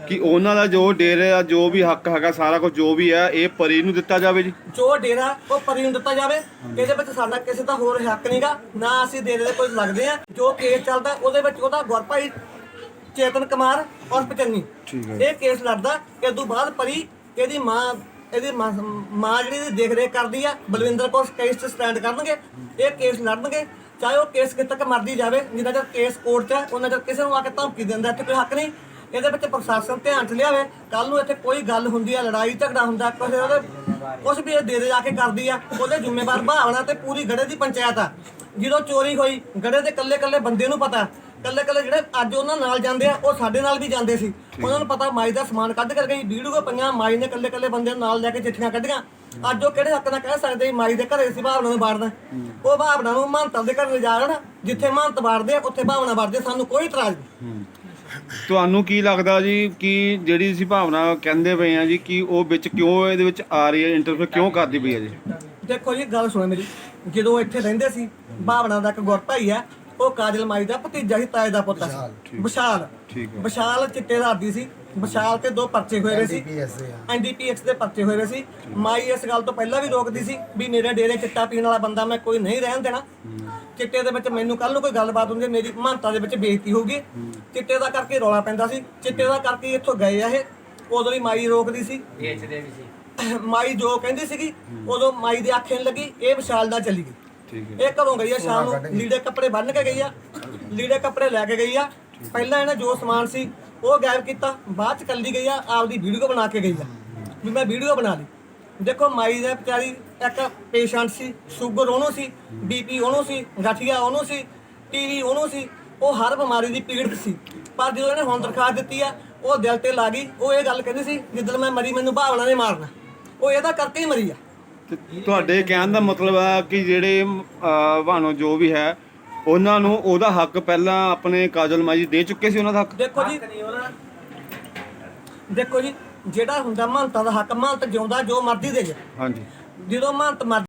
ਕਿ ਉਹਨਾਂ ਦਾ ਜੋ ਡੇਰੇ ਆ ਜੋ ਵੀ ਹੱਕ ਹੈਗਾ ਸਾਰਾ ਕੁਝ ਜੋ ਵੀ ਹੈ ਇਹ ਪਰੀ ਨੂੰ ਦਿੱਤਾ ਜਾਵੇ ਜੀ? ਜੋ ਡੇਰਾ ਉਹ ਪਰੀ ਨੂੰ ਦਿੱਤਾ ਜਾਵੇ ਇਹਦੇ ਵਿੱਚ ਸਾਡਾ ਕਿਸੇ ਦਾ ਹੋਰ ਹੱਕ ਨਹੀਂਗਾ ਨਾ ਅਸੀਂ ਡੇਰੇ ਦੇ ਕੋਈ ਲੱਗਦੇ ਆ ਜੋ ਕੇਸ ਚੱਲਦਾ ਉਹਦੇ ਵਿੱਚ ਉਹਦਾ ਗੁਰਭਾਈ ਚੇਤਨ ਕੁਮਾਰ ਔਰ ਪਚੰਨੀ ਇਹ ਕੇਸ ਲੜਦਾ ਇਸ ਤੋਂ ਬਾਅਦ ਪਰੀ ਇਹਦੀ ਮਾਂ ਇਹਦੀ ਮਾਂ ਮਾਂ ਜਿਹੜੀ ਇਹਦੀ ਦੇਖ ਰੇਖ ਕਰਦੀ ਆ ਬਲਵਿੰਦਰ ਕੌਰ ਕੇਸ 'ਚ ਸਟੈਂਡ ਕਰਨਗੇ ਇਹ ਕੇਸ ਲੜਨਗੇ ਚਾਹੇ ਉਹ ਕੇਸ ਕਿਤੇ ਤੱਕ ਮਰਦੀ ਜਾਵੇ ਜਿੰਨਾ ਚਿਰ ਕੇਸ ਕੋਰਟ 'ਚ ਹੈ, ਉਹਨਾਂ ਚਿਰ ਕਿਸੇ ਨੂੰ ਆ ਕੇ ਧਮਕੀ ਦਿੰਦਾ ਇੱਥੇ ਕੋਈ ਹੱਕ ਨਹੀਂ। ਇਹਦੇ ਵਿੱਚ ਪ੍ਰਸ਼ਾਸਨ ਧਿਆਨ 'ਚ ਲਿਆਵੇ ਕੱਲ ਨੂੰ ਇੱਥੇ ਕੋਈ ਗੱਲ ਹੁੰਦੀ ਆ ਲੜਾਈ ਝਗੜਾ ਹੁੰਦਾ ਕੁਝ ਉਹਦੇ ਕੁਝ ਵੀ ਇਹ ਦੇ ਦੇ ਜਾ ਕੇ ਕਰਦੀ ਆ ਉਹਦੇ ਜ਼ਿੰਮੇਵਾਰ ਭਾਵਨਾ ਤੇ ਪੂਰੀ ਗੜੇ ਦੀ ਪੰਚਾਇਤ ਆ। ਜਦੋਂ ਚੋਰੀ ਹੋਈ ਗੜੇ ਦੇ ਕੱਲੇ ਕੱਲੇ ਬੰਦੇ ਨੂੰ ਪਤਾ ਕੱਲੇ ਕੱਲੇ ਜਿਹੜੇ ਅੱਜ ਉਹਨਾਂ ਨਾਲ ਜਾਂਦੇ ਆ ਉਹ ਸਾਡੇ ਨਾਲ ਵੀ ਜਾਂਦੇ ਸੀ। ਉਹਨਾਂ ਨੂੰ ਪਤਾ ਮਾਈ ਦਾ ਸਮਾਨ ਕੱਢ ਕਰਕੇ ਵੀਡੀਓ ਪਈਆਂ ਮਾਈ ਨੇ ਕੱਲੇ ਕੱਲੇ ਬੰਦੇ ਨਾਲ ਲੈ ਕੇ ਚਿੱਠੀਆਂ ਕੱਢੀਆਂ। ਅੱਜ ਉਹ ਕਿਹੜੇ ਹੱਕ ਨਾਲ ਕਹਿ ਸਕਦੇ ਮਾਈ ਦੇ ਘਰੇ ਸੀ ਭਾਵਨਾ ਨੂੰ ਬਾੜਦਾ ਉਹ ਭਾਵਨਾ ਨੂੰ ਮਹੰਤਾਂ ਦੇ ਘਰ ਲਿਜਾ ਜਾਣ ਜਿੱਥੇ ਮਹੰਤ ਬਾੜਦੇ ਆ ਉੱਥੇ ਭਾਵਨਾ ਬਾੜਦੇ ਸਾਨੂੰ ਕੋਈ ਇਤਰਾਜ਼ ਨਹੀਂ। ਤੁਹਾਨੂੰ ਕੀ ਲੱਗਦਾ ਜੀ ਕਿ ਜਿਹੜੀ ਅਸੀਂ ਭਾਵਨਾ ਕਹਿੰਦੇ ਪਏ ਆ ਜੀ ਕਿ ਉਹ ਵਿੱਚ ਕਿਉਂ ਇਹਦੇ ਵਿੱਚ ਆ ਰਹੀ ਹੈ ਇੰਟਰਫੇਅਰ ਕਿਉਂ ਕਰਦੀ ਪਈ ਹੈ ਜੀ? ਦੇਖੋ ਜੀ ਗੱਲ ਸੁਣੋ ਮੇਰੀ। ਜਦੋਂ ਇੱਥੇ ਰਹਿੰਦੇ ਸੀ ਭਾਵਨਾ ਦਾ ਇੱਕ ਗੁਰ ਭਾਈ ਆ ਉਹ ਕਾਜਲ ਮਾਈ ਦਾ ਭਤੀਜਾ ਸੀ ਤਾਏ ਦਾ ਪੁੱਤ। ਸੀ ਵਿਸ਼ਾਲ। ਠੀਕ ਹੈ। ਵਿਸ਼ਾਲ ਚਿੱਟੇ ਦਾ ਆਦੀ ਸੀ। ਵਿਸ਼ਾਲ ਤੇ ਦੋ ਪਰਚੇ ਹੋਏ ਹੋਏ ਸੀ। ਐਨਡੀਪੀਐਕਸ ਦੇ ਪਰਚੇ ਹੋਏ ਹੋਏ ਸੀ। ਮਾਈ ਇਸ ਗੱਲ ਤੋਂ ਪਹਿਲਾਂ ਵੀ ਰੋਕਦੀ ਸੀ ਵੀ ਮੇਰੇ ਡੇਰੇ ਚਿੱਟਾ ਪੀਣ ਵਾਲਾ ਬੰਦਾ ਮੈਂ ਕੋਈ ਨਹੀਂ ਰਹਿਣ ਦੇਣਾ। ਚਿੱਟੇ ਦੇ ਵਿੱਚ ਮੈਨੂੰ ਕੱਲ ਨੂੰ ਕੋਈ ਗੱਲਬਾਤ ਹੁੰਦੀ ਮੇਰੀ ਮਹੰਤਾ ਦੇ ਵਿੱਚ ਬੇਇੱਜ਼ਤੀ ਹੋਊਗੀ। ਚਿੱਟੇ ਦਾ ਕਰਕੇ ਰੌਲਾ ਪੈਂਦਾ ਸੀ। ਚਿੱਟੇ ਦਾ ਕਰਕੇ ਇੱਥੋਂ ਗਏ ਆ ਇਹ। ਉਦੋਂ ਹੀ ਮਾਈ ਰੋਕਦੀ ਸੀ। ਵੇਚਦੇ ਵੀ ਸੀ। ਮਾਈ ਜੋ ਕਹਿੰਦੀ ਸੀਗੀ ਉਦੋਂ ਮਾਈ ਦੇ ਆਖੇ ਲੱਗੀ ਇਹ ਵਿਸ਼ਾਲ ਨਾਲ ਚੱਲੀ ਗਈ। ਇਹ ਘਰੋਂ ਗਈ ਆ ਸ਼ਾਮ ਨੂੰ ਲੀੜੇ ਕੱਪੜੇ ਬੰਨ ਕੇ ਗਈ ਆ ਲੀੜੇ ਕੱਪੜੇ ਲੈ ਕੇ ਗਈ ਆ। ਪਹਿਲਾਂ ਇਹਨੇ ਜੋ ਸਮਾਨ ਸੀ ਉਹ ਗਾਇਬ ਕੀਤਾ ਬਾਅਦ ਚ ਕੱਲੀ ਗਈ ਆ ਆਪਦੀ ਵੀਡੀਓ ਬਣਾ ਕੇ ਗਈ ਆ। ਵੀ ਮੈਂ ਵੀਡੀਓ ਬਣਾ ਲਈ। ਦੇਖੋ ਮਾਈ ਦੇ ਵਿਚਾਰੀ ਇੱਕ ਪੇਸ਼ੈਂਟ ਸੀ ਸ਼ੂਗਰ ਉਹਨੂੰ ਸੀ ਬੀਪੀ ਉਹਨੂੰ ਸੀ ਗਠੀਆ ਉਹਨੂੰ ਸੀ ਟੀਵੀ ਉਹਨੂੰ ਸੀ ਉਹ ਹਰ ਬਿਮਾਰੀ ਦੀ ਪੀੜਤ ਸੀ। ਪਰ ਜਦੋਂ ਇਹਨੇ ਹੁਣ ਦਰਖਾਸਤ ਦਿੱਤੀ ਆ ਉਹ ਦਿਲ ਤੇ ਲਾ ਗਈ ਉਹ ਇਹ ਗੱਲ ਕਹਿੰਦੀ ਸੀ ਜਿੱਦਣ ਮੈਂ ਮਰੀ ਮੈਨੂੰ ਭਾਵਨਾ ਨੇ ਮਾਰਨਾ। ਉਹ ਇਹਦਾ ਕਰਕੇ ਹੀ ਮਰੀ ਆ। ਤੇ ਤੁਹਾਡੇ ਕਹਿਣ ਦਾ ਮਤਲਬ ਹੈ ਕਿ ਜਿਹੜੇ ਭਾਣੋ ਜੋ ਵੀ ਹੈ ਉਹਨਾਂ ਨੂੰ ਉਹਦਾ ਹੱਕ ਪਹਿਲਾਂ ਆਪਣੇ ਕਾਜਲ ਮਾਈ ਜੀ ਦੇ ਚੁੱਕੇ ਸੀ ਉਹਨਾਂ ਦਾ ਹੱਕ? ਦੇਖੋ ਜੀ ਦੇਖੋ ਜੀ ਜਿਹੜਾ ਹੁੰਦਾ ਮਹੰਤਾਂ ਦਾ ਹੱਕ ਮਹੰਤ ਜਿਉਂਦਾ ਜੋ ਮਰਜ਼ੀ ਦੇ ਜੇ। ਹਾਂਜੀ। ਜਦੋਂ ਮਹੰਤ ਮਰ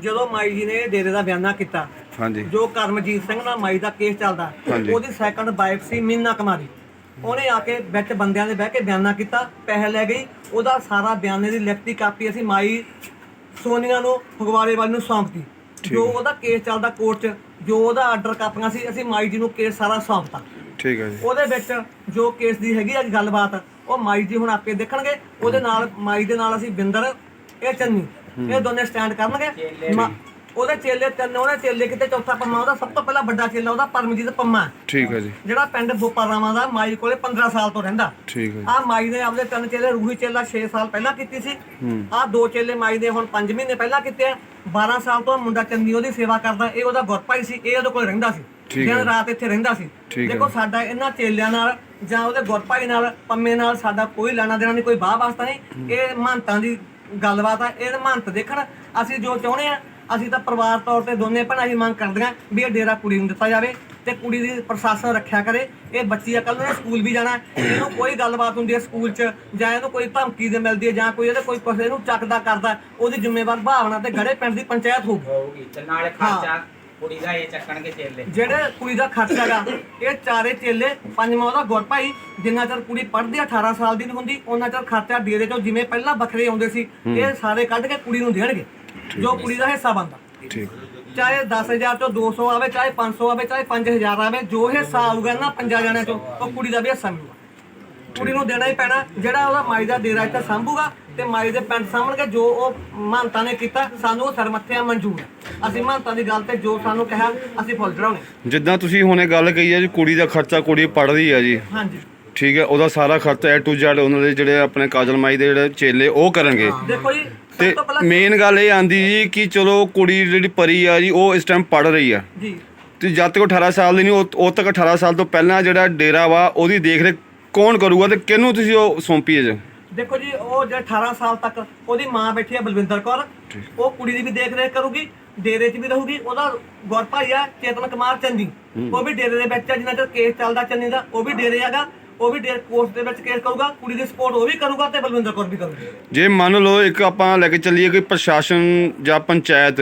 ਜਦੋਂ ਮਾਈ ਜੀ ਨੇ ਡੇਰੇ ਦਾ ਬਿਆਨਾ ਕੀਤਾ ਹਾਂਜੀ। ਜੋ ਕਰਮਜੀਤ ਸਿੰਘ ਨਾਲ ਮਾਈ ਦਾ ਕੇਸ ਚੱਲਦਾ। ਉਹਦੀ ਸੈਕੰਡ ਵਾਈਫ ਸੀ ਮੀਨਾ ਕੁਮਾਰੀ। ਉਹਨੇ ਆ ਕੇ ਵਿੱਚ ਬੰਦਿਆਂ ਦੇ ਬਹਿ ਕੇ ਬਿਆਨਾ ਕੀਤਾ ਪੈਸੇ ਲੈ ਗਈ ਉਹਦਾ ਸਾਰਾ ਬਿਆਨੇ ਦੀ ਲਿਖਤੀ ਕਾਪੀ ਅਸੀਂ ਮਾਈ ਸੋਨੀਆ ਨੂੰ ਫਗਵਾੜੇ ਵਾਲੀ ਨੂੰ ਸੌਂਪਤੀ। ਜੋ ਉਹਦਾ ਕੇਸ ਚੱਲਦਾ ਕੋਰਟ 'ਚ ਜੋ ਉਹਦਾ ਆਰਡਰ ਕਾਪੀਆਂ ਸੀ ਅਸੀਂ ਮਾਈ ਜੀ ਨੂੰ ਕੇਸ ਸਾਰਾ ਸੌਂਪਤਾ। ਠੀਕ ਹੈ ਜੀ। ਉਹਦੇ ਵਿੱਚ ਜੋ ਕੇਸ ਦੀ ਹੈਗੀ ਅੱਜ ਗੱਲਬਾਤ ਉਹ ਮਾਈ ਜੀ ਹੁਣ ਆਪੇ ਦੇਖਣਗੇ ਉਹਦੇ ਨਾਲ ਮਾਈ ਦੇ ਨਾਲ ਅਸੀਂ ਬਿੰਦਰ ਇਹ ਚੰਨੀ ਇਹ ਦੋਨੇ ਸਟੈਂਡ ਕਰਨਗੇ। ਮਾ- ਉਹਦੇ ਚੇਲੇ ਤਿੰਨ ਉਹਦੇ ਚੇਲੇ ਕਿਤੇ ਚੌਥਾ ਪੰਮਾ ਉਹਦਾ ਸਭ ਤੋਂ ਪਹਿਲਾਂ ਵੱਡਾ ਚੇਲਾ ਉਹਦਾ ਪਰਮਜੀਤ ਪੰਮਾ ਠੀਕ ਹੈ ਜੀ। ਜਿਹੜਾ ਪਿੰਡ ਬੋਪਾਰਾਵਾਂ ਦਾ ਮਾਈ ਕੋਲੇ 15 ਸਾਲ ਤੋਂ ਰਹਿੰਦਾ। ਠੀਕ ਹੈ ਆ ਮਾਈ ਨੇ ਆਪਦੇ ਤਿੰਨ ਚੇਲੇ ਰੂਹੀ ਚੇਲਾ 6 ਸਾਲ ਪਹਿਲਾਂ ਕੀਤੀ ਸੀ। ਆ ਦੋ ਚੇਲੇ ਮਾਈ ਨੇ ਹੁਣ 5 ਮਹੀਨੇ ਪਹਿਲਾਂ ਕੀਤੇ ਆ। 12 ਸਾਲ ਤੋਂ ਮੁੰਡਾ ਚੰਨੀ ਉਹਦੀ ਸੇਵਾ ਕਰਦਾ ਇਹ ਉਹਦਾ ਗੁਰਪਾਈ ਸੀ ਇਹ ਉਹਦੇ ਕੋਲ ਰਹਿੰਦਾ ਸੀ। ਦਿਨ ਰਾਤ ਇੱਥੇ ਰਹਿੰਦਾ ਸੀ। ਦੇਖੋ ਸਾਡਾ ਇਹਨਾਂ ਚੇਲਿਆਂ ਨਾਲ ਜਾਂ ਉਹਦੇ ਗੁਰਪਾਈ ਨਾਲ ਪੰਮੇ ਨਾਲ ਸਾਡਾ ਕੋਈ ਲੈਣਾ ਦੇਣਾ ਨਹੀਂ ਕੋਈ ਬਾਹ ਵਾਸਤਾ ਨਹੀਂ। ਇਹ ਮਹੰਤਾਂ ਦੀ ਗੱਲਬਾਤ ਆ ਇਹ ਮਹੰਤ ਦੇਖਣ ਅਸੀਂ ਜੋ ਚਾਹੁੰਦੇ ਆ ਅਸੀਂ ਤਾਂ ਪਰਿਵਾਰ ਤੌਰ ਤੇ ਦੋਨੇ ਭੈਣਾਂ ਹੀ ਮੰਗ ਕਰਦੀਆਂ ਵੀ ਇਹ ਡੇਰਾ ਕੁੜੀ ਨੂੰ ਦਿੱਤਾ ਜਾਵੇ ਤੇ ਕੁੜੀ ਦੀ ਪ੍ਰਸ਼ਾਸਨ ਰੱਖਿਆ ਕਰੇ। ਇਹ ਬੱਚੀ ਆ ਕੱਲ ਨੂੰ ਸਕੂਲ ਵੀ ਜਾਣਾ ਇਹਨੂੰ ਕੋਈ ਗੱਲਬਾਤ ਹੁੰਦੀ ਹੈ ਸਕੂਲ 'ਚ ਜਾਂ ਇਹਨੂੰ ਕੋਈ ਧਮਕੀ ਦੇ ਮਿਲਦੀ ਹੈ ਜਾਂ ਕੋਈ ਇਹਦੇ ਕੋਈ ਕੁਛ ਇਹਨੂੰ ਚੱਕਦਾ ਕਰਦਾ ਉਹਦੀ ਜ਼ਿੰਮੇਵਾਰ ਭਾਵਨਾ ਤੇ ਗੜੇ ਪਿੰਡ ਦੀ ਪੰਚਾਇਤ ਹੋਊਗੀ। ਹੋਊਗੀ ਤੇ ਨਾਲੇ ਖਰਚਾ ਕੁੜੀ ਦਾ ਇਹ ਚੱਕਣਗੇ ਚੇਲੇ। ਜਿਹੜੇ ਕੁੜੀ ਦਾ ਖਰਚਾ ਹੈਗਾ ਇਹ ਚਾਰੇ ਚੇਲੇ ਪੰਜਵਾਂ ਉਹਦਾ ਗੁਰ ਭਾਈ ਜਿੰਨਾ ਚਿਰ ਕੁੜੀ ਪੜ੍ਹਦੀ ਆ 18 ਸਾਲ ਦੀ ਨਹੀਂ ਹੁੰਦੀ ਉਹਨਾਂ ਚਿਰ ਖਰਚਾ ਡੇਰੇ ਚੋਂ ਜਿਵੇਂ ਪਹਿਲਾਂ ਵੱਖਰੇ ਆਉਂਦੇ ਸੀ ਇਹ ਸਾਰੇ ਕੱਢ ਕੇ ਕੁੜੀ ਨੂੰ ਦੇਣਗੇ। ਜੋ ਕੁੜੀ ਦਾ ਹਿੱਸਾ ਬਣਦਾ। ਠੀਕ। ਚਾਹੇ 10000 ਚੋਂ 200 ਆਵੇ ਚਾਹੇ 500 ਆਵੇ ਚਾਹੇ 5000 ਆਵੇ ਜੋ ਹਿੱਸਾ ਆਊਗਾ ਨਾ ਪੰਜਾਂ ਜਣਿਆਂ ਚੋਂ ਉਹ ਕੁੜੀ ਦਾ ਵੀ ਹਿੱਸਾ ਮਿਲੂਗਾ। ਕੁੜੀ ਨੂੰ ਦੇਣਾ ਹੀ ਪੈਣਾ। ਜਿਹੜਾ ਉਹਦਾ ਮਾਈ ਦਾ ਡੇਰਾ ਇੱਥੇ ਸੰਭੂਗਾ ਤੇ ਮਾਈ ਦੇ ਪਿੰਡ ਸਾਹਮਣੇ ਜੋ ਉਹ ਮਹੰਤਾਂ ਨੇ ਕੀਤਾ ਸਾਨੂੰ ਉਹ ਸਰਮੱਥਿਆ ਮਨਜ਼ੂਰ ਹੈ। ਅਸੀਂ ਮਹੰਤਾਂ ਦੀ ਗੱਲ ਤੇ ਜੋ ਸਾਨੂੰ ਕਿਹਾ ਅਸੀਂ ਫੁੱਲ ਚੜਾਉਣੇ ਜਿੱਦਾਂ ਤੁਸੀਂ ਹੁਣੇ ਗੱਲ ਕਹੀ ਹੈ ਜੀ ਕੁੜੀ ਦਾ ਖਰਚਾ ਕੁੜੀ ਪੜ੍ਹਦੀ ਹੈ ਜੀ। ਹਾਂਜੀ। ਠੀਕ ਹੈ ਉਹਦਾ ਸਾਰਾ ਖਰਚਾ ਏ ਟੂ ਜ਼ੈਡ ਉਹਨਾਂ ਦੇ ਜਿਹੜੇ ਆਪਣੇ ਕਾਜਲ ਮਾਈ ਦੇ ਜਿਹੜੇ ਚੇਲੇ ਉਹ ਕਰਨਗੇ। ਦੇਖੋ ਜੀ ਤੇ ਮੇਨ ਗੱਲ ਇਹ ਆਂਦੀ ਜੀ ਕਿ ਚਲੋ ਕੁੜੀ ਜਿਹੜੀ ਪਰੀ ਆ ਜੀ ਉਹ ਇਸ ਟਾਈਮ ਪੜ੍ਹ ਰਹੀ ਆ। ਜੀ। ਤੇ ਜਦ ਤੱਕ ਉਹ 18 ਸਾਲ ਦੀ ਨਹੀਂ ਉਹ ਉਹ ਤੱਕ 18 ਸਾਲ ਤੋਂ ਪਹਿਲਾਂ ਜਿਹੜਾ ਡੇਰਾ ਵਾ ਉਹਦੀ ਦੇਖ ਰੇਖ ਕੌਣ ਕਰੂਗਾ ਤੇ ਕਿਹਨੂੰ ਤੁਸੀਂ ਉਹ ਸੌਂਪੀ ਹੈ ਜੀ? ਦੇਖੋ ਜੀ ਉਹ ਜਿਹੜਾ 18 ਸਾਲ ਤੱਕ ਉਹਦੀ ਮਾਂ ਬੈਠੀ ਹੈ ਬਲਵਿੰਦਰ ਕੌਰ ਉਹ ਕੁੜੀ ਦੀ ਵੀ ਦੇਖ ਰੇਖ ਕਰੂਗੀ ਡੇਰੇ 'ਚ ਵੀ ਰਹੂਗੀ ਉਹਦਾ ਗੁਰ ਭਾਈ ਆ ਚੇਤਨ ਕੁਮਾਰ ਚੰਦੀ ਉਹ ਵੀ ਡੇਰੇ ਦੇ ਵਿੱਚ ਆ ਜਿੰਨਾ ਚਿਰ ਕੇਸ ਚੱਲਦਾ ਚੰਨੀ ਦਾ ਉਹ ਵੀ ਡੇਰੇ ਹੈਗਾ। ਉਹ ਵੀ ਡੇਰੇ ਕੋਰਟ ਦੇ ਵਿੱਚ ਕੇਸ ਕਰੂਗਾ ਕੁੜੀ ਦੀ ਸਪੋਰਟ ਉਹ ਵੀ ਕਰੂਗਾ ਤੇ ਬਲਵਿੰਦਰ ਕੌਰ ਵੀ ਕਰੂਗੀ। ਜੇ ਮੰਨ ਲਓ ਇੱਕ ਆਪਾਂ ਲੈ ਕੇ ਚੱਲੀਏ ਕਿ ਪ੍ਰਸ਼ਾਸਨ ਜਾਂ ਪੰਚਾਇਤ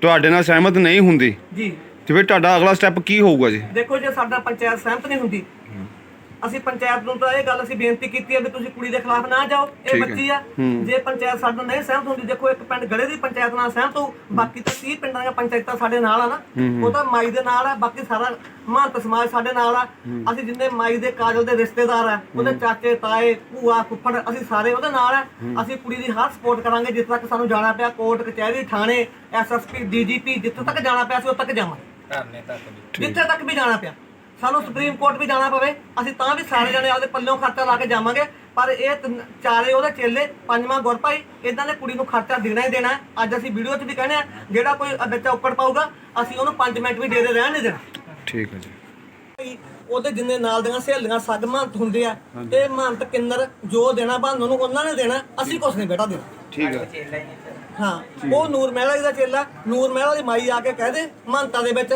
ਤੁਹਾਡੇ ਨਾਲ ਸਹਿਮਤ ਨਹੀਂ ਹੁੰਦੀ ਜੀ। ਤੇ ਫਿਰ ਤੁਹਾਡਾ ਅਗਲਾ ਸਟੈਪ ਕੀ ਹੋਊਗਾ ਜੀ? ਦੇਖੋ ਜੇ ਸਾਡਾ ਪੰਚਾਇਤ ਸਹਿਮਤ ਨਹੀਂ ਹੁੰਦੀ ਅਸੀਂ ਪੰਚਾਇਤ ਨੂੰ ਤਾਂ ਇਹ ਗੱਲ ਅਸੀਂ ਬੇਨਤੀ ਕੀਤੀ ਹੈ ਵੀ ਤੁਸੀਂ ਕੁੜੀ ਦੇ ਖਿਲਾਫ ਨਾ ਜਾਓ ਇਹ ਠੀਕ ਹੈ। ਬੱਚੀ ਆ। ਜੇ ਪੰਚਾਇਤ ਸਾਡੇ ਨਾਲ ਨਹੀਂ ਸਹਿਮਤ ਹੁੰਦੀ ਦੇਖੋ ਇੱਕ ਪਿੰਡ ਗੜੇ ਦੀ ਪੰਚਾਇਤ ਨਾਲ ਸਹਿਮਤ ਹੋ ਬਾਕੀ ਤਾਂ 30 ਪਿੰਡਾਂ ਦੀਆਂ ਪੰਚਾਇਤਾਂ ਸਾਡੇ ਨਾਲ ਆ ਨਾ ਉਹ ਤਾਂ ਮਾਈ ਦੇ ਨਾਲ ਆ ਬਾਕੀ ਸਾਰਾ ਮਹੰਤ ਸਮਾਜ ਸਾਡੇ ਨਾਲ ਆ। ਅਸੀਂ ਜਿੰਨੇ ਮਾਈ ਦੇ ਕਾਜਲ ਦੇ ਰਿਸ਼ਤੇਦਾਰ ਆ ਉਹਦੇ ਚਾਚੇ ਤਾਏ ਭੂਆ ਫੁੱਫੜ ਅਸੀਂ ਸਾਰੇ ਉਹਦੇ ਨਾਲ ਆ। ਅਸੀਂ ਕੁੜੀ ਦੀ ਹਰ ਸਪੋਰਟ ਕਰਾਂਗੇ ਜਿੱਥੇ ਤੱਕ ਸਾਨੂੰ ਜਾਣਾ ਪਿਆ ਕੋਰਟ ਕਚਹਿਰੀ ਥਾਣੇ ਐਸਐਸਪੀ ਡੀਜੀਪੀ ਜਿੱਥੇ ਤੱਕ ਜਾਣਾ ਪਿਆ ਅਸੀਂ ਉੱਥੇ ਤੱਕ ਜਾਵਾਂਗੇ। ਧਰਨੇ ਤੱਕ ਵੀ ਜਿੱਥੇ ਤੱਕ ਵੀ ਜਾਣਾ ਪਿਆ। ਸਾਨੂੰ ਸੁਪਰੀਮ ਕੋਰਟ ਵੀ ਜਾਣਾ ਪਵੇ ਅਸੀਂ ਤਾਂ ਵੀ ਸਾਰੇ ਜਣੇ ਆਪਦੇ ਪੱਲਿਓਂ ਖਰਚਾ ਲਾ ਕੇ ਜਾਵਾਂਗੇ। ਪਰ ਇਹ ਤਿੰਨ- ਚਾਰੇ ਉਹਦੇ ਚੇਲੇ ਪੰਜਵਾਂ ਗੁਰ ਭਾਈ ਇਦਾਂ ਦੇ ਕੁੜੀ ਨੂੰ ਖਰਚਾ ਦੇਣਾ ਹੀ ਦੇਣਾ। ਹੈ। ਅੱਜ ਅਸੀਂ ਵੀਡੀਓ 'ਚ ਵੀ ਕਹਿੰਦੇ ਆ ਜਿਹੜਾ ਕੋਈ ਬੱਚਾ ਉੱਕੜ ਪਾਊਗਾ ਅਸੀਂ ਉਹਨੂੰ 5 ਮਿੰਟ ਵੀ ਦੇ ਦੇ ਰਹਿਣ ਨਹੀਂ ਦੇਣਾ। ਠੀਕ ਹੈ ਜੀ। ਉਹਦੇ ਜਿੰਨੇ ਨਾਲ ਦੀਆਂ ਸਹੇਲੀਆਂ ਸੱਗ ਮਹੰਤ ਹੁੰਦੇ ਆ ਤੇ ਮਹੰਤ ਕਿੰਨਰ ਜੋ ਦੇਣਾ ਬੰਦ ਉਹਨੂੰ ਉਹਨਾਂ ਨੇ ਦੇਣਾ ਅਸੀਂ ਕੁਛ ਨਹੀਂ ਬੇਟਾ ਦੇਣਾ। ਠੀਕ ਹੈ। ਹਾਂ ਉਹ ਨੂਰ ਮਹਿਲਾ ਜੀ ਦਾ ਚੇਲਾ ਨੂਰ ਮਹਿਲਾ ਦੀ ਮਾਈ ਆ ਕੇ ਕਹਿ ਦੇ ਮਹੰਤਾਂ ਦੇ ਵਿੱਚ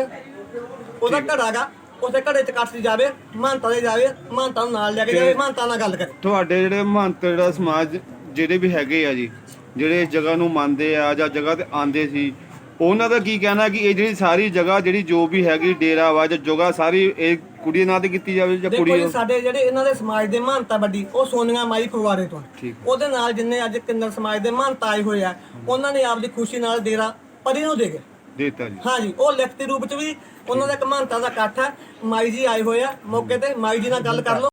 ਉਹਦਾ ਘੜਾਗਾ ਉਸੇ ਘੜੇ ਚ ਕੱਟ ਜਾਵੇ ਮਹੰਤਾਂ ਦੇ ਜਾਵੇ ਮਹੰਤਾਂ ਨੂੰ ਨਾਲ ਲੈ ਕੇ ਜਾਵੇ ਮਹੰਤਾਂ ਨਾਲ ਗੱਲ ਕਰੇ। ਤੁਹਾਡੇ ਜਿਹੜੇ ਮਹੰਤ ਜਿਹੜਾ ਸਮਾਜ ਜਿਹੜੇ ਵੀ ਹੈਗੇ ਆ ਜੀ ਜਿਹੜੇ ਇਸ ਜਗ੍ਹਾ ਨੂੰ ਮੰਨਦੇ ਆ ਜਾਂ ਜਗ੍ਹਾ ਤੇ ਆਂਦੇ ਸੀ ਉਹਨਾਂ ਦਾ ਕੀ ਕਹਿਣਾ ਕਿ ਇਹ ਜਿਹੜੀ ਸਾਰੀ ਜਗ੍ਹਾ ਜਿਹੜੀ ਜੋ ਵੀ ਹੈਗੀ ਡੇਰਾ ਵਾ ਜਾਂ ਜਗ੍ਹਾ ਸਾਰੀ ਇਹ ਕੁੜੀ ਦੇ ਨਾਂ ਤੇ ਕੀਤੀ ਜਾਵੇ ਜਾਂ ਦੇਖੋ ਕੁੜੀ ਜੀ ਸਾਡੇ ਜਿਹੜੇ ਇਹਨਾਂ ਦੇ ਸਮਾਜ ਦੇ ਮਹੰਤਾ ਵੱਡੀ ਉਹ ਸੋਨੀਆ ਮਾਈ ਫਗਵਾੜੇ ਤੋਂ ਠੀਕ। ਉਹਦੇ ਨਾਲ ਜਿੰਨੇ ਅੱਜ ਕਿੰਨਰ ਸਮਾਜ ਦੇ ਮਹੰਤ ਆਏ ਹੋਏ ਆ ਉਹਨਾਂ ਨੇ ਆਪਦੀ ਖੁਸ਼ੀ ਨਾਲ ਡੇਰਾ ਪਰੀ ਨੂੰ ਦੇ ਗਏ। ਦੇਤਾ ਜੀ। ਹਾਂਜੀ, ਉਹ ਲਿਖਤੀ ਰੂਪ ਚ ਵੀ ਉਹਨਾਂ ਦਾ ਇੱਕ ਮਹੰਤਾਂ ਦਾ ਇਕੱਠ ਹੈ। ਮਾਈ ਜੀ ਆਏ ਹੋਏ ਆ ਮੌਕੇ ਤੇ। ਮਾਈ ਜੀ ਨਾਲ ਗੱਲ ਕਰ ਲਓ।